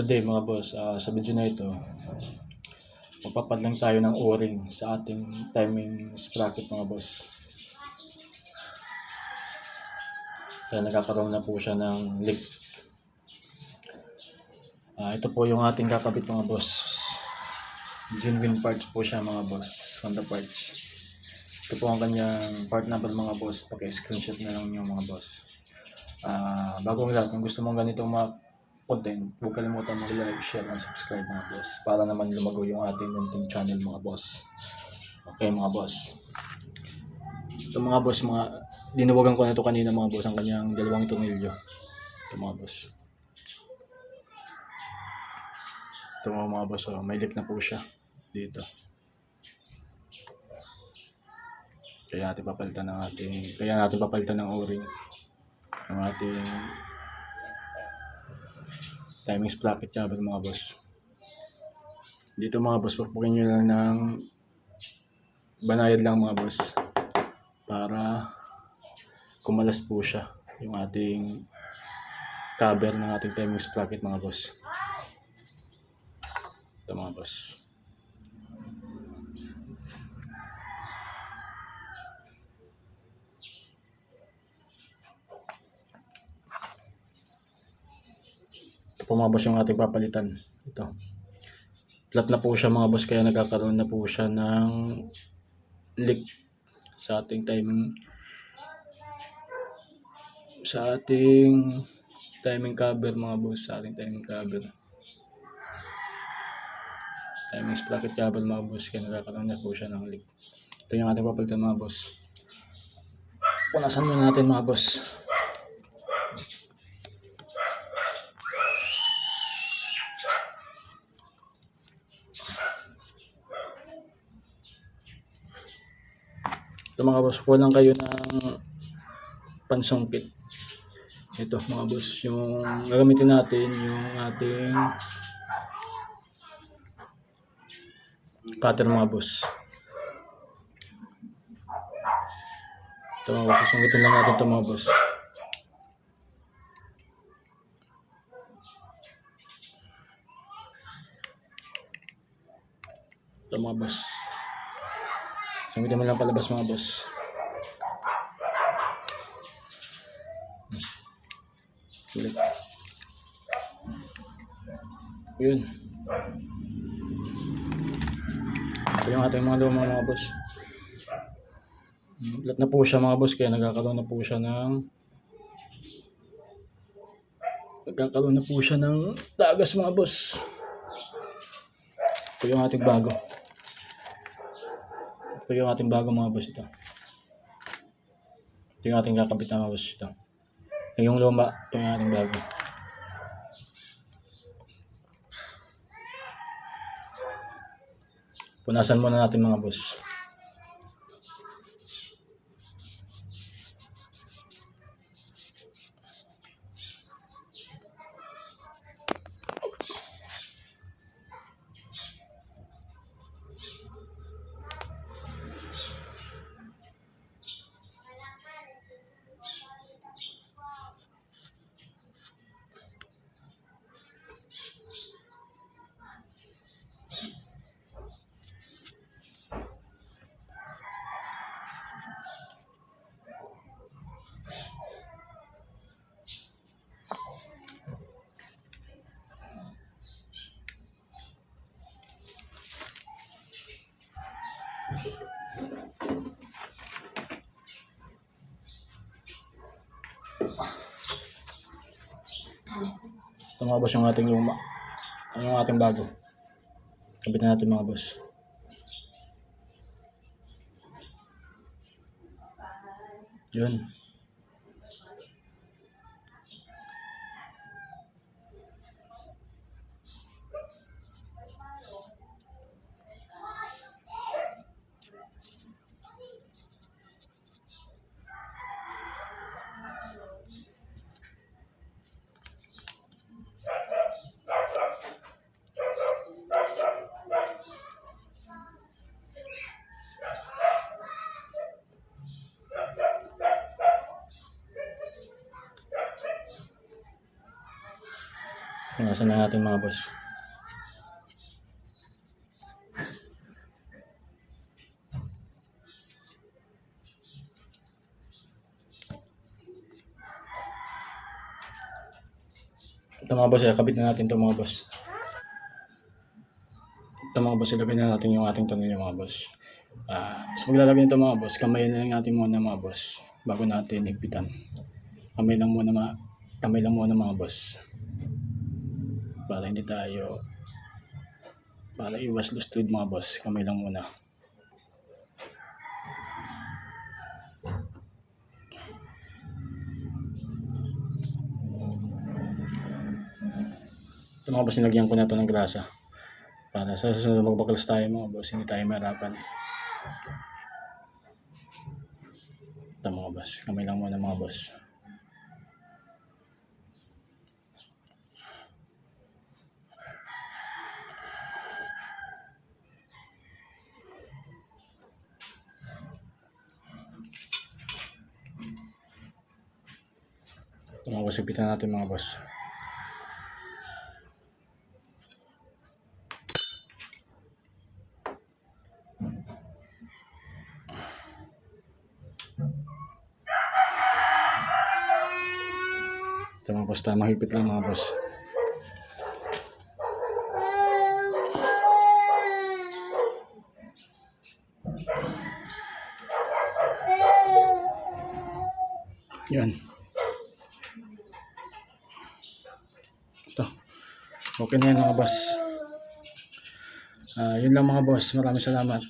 Good day mga boss. Ah, sa video na ito, magpapad lang tayo ng o-ring sa ating timing sprocket mga boss. Kaya nagkakaroon na po siya ng leak. Ah, ito po yung ating kakabit mga boss. Genuine parts po siya mga boss. Honda parts. Ito po ang kanyang part number mga boss. Pag-screenshot na lang yung mga boss. Ah, bago ang lahat, kung gusto mong ganito mga content, huwag kalimutan mag-like, share, and subscribe mga boss para naman lumago yung ating munting channel mga boss. Okay mga boss. Ito mga boss, mga dinuwagan ko na ito kanina mga boss, ang kanyang dalawang tornilyo. Ito mga boss. Ito mga, mga boss, oh, may leak na po siya dito. Kaya natin papalitan ng ating, kaya natin papalitan ng o-ring ang ating timing sprocket cover mga boss. Dito mga boss, pagpukin nyo lang ng banayad lang mga boss para kumalas po siya yung ating cover ng ating timing sprocket mga boss. Ito mga boss. Boss yung ating papalitan. Ito. Flat na po siya mga boss kaya nagkakaroon na po siya ng leak sa ating timing. Sa ating timing cover mga boss sa ating timing cover. Timing sprocket cover mga boss kaya nagkakaroon na po siya ng leak. Ito yung ating papalitan mga boss. Punasan muna natin mga boss Ito mga boss, kulang kayo ng pansongkit. Ito mga boss, yung gagamitin natin yung ating cutter mga boss. Ito mga boss, susungkitin lang natin ito mga boss. Ito mga boss. Sungitin mo lang palabas mga boss. Ulit. Yun. Ito yung ating mga lumang mga boss. Flat na po siya mga boss kaya nagkakaroon na po siya ng nagkakaroon na po siya ng tagas mga boss. Ito yung ating bago. Ito yung ating bago mga boss ito. Ito yung ating kakabit na mga boss ito. Ito yung luma. Ito yung ating bago. Punasan muna natin mga boss. Ito mga boss yung ating luma. Ano yung ating bago. Kabit na natin mga boss. Yun. Punasan na natin mga boss. Ito mga boss, eh, kabit na natin ito mga boss. Ito mga boss, ilagay na natin yung ating tunnel mga boss. Ah, sa paglalagay nito mga boss, kamay na lang natin muna mga boss bago natin higpitan. Kamay lang muna mga kamay lang muna mga boss. Para hindi tayo para iwas loose thread mga boss, kamay lang muna. Ito mga boss, nilagyan ko na ito ng grasa. Para sa susunod magbaklas tayo mga boss, hindi tayo mahirapan. Ito mga boss, kamay lang muna mga boss. Mga boss, higpitan natin mga boss. Ito mga boss, tamang higpit lang mga boss. Yan. Okay na yan mga boss. Ah, yun lang mga boss. Maraming salamat.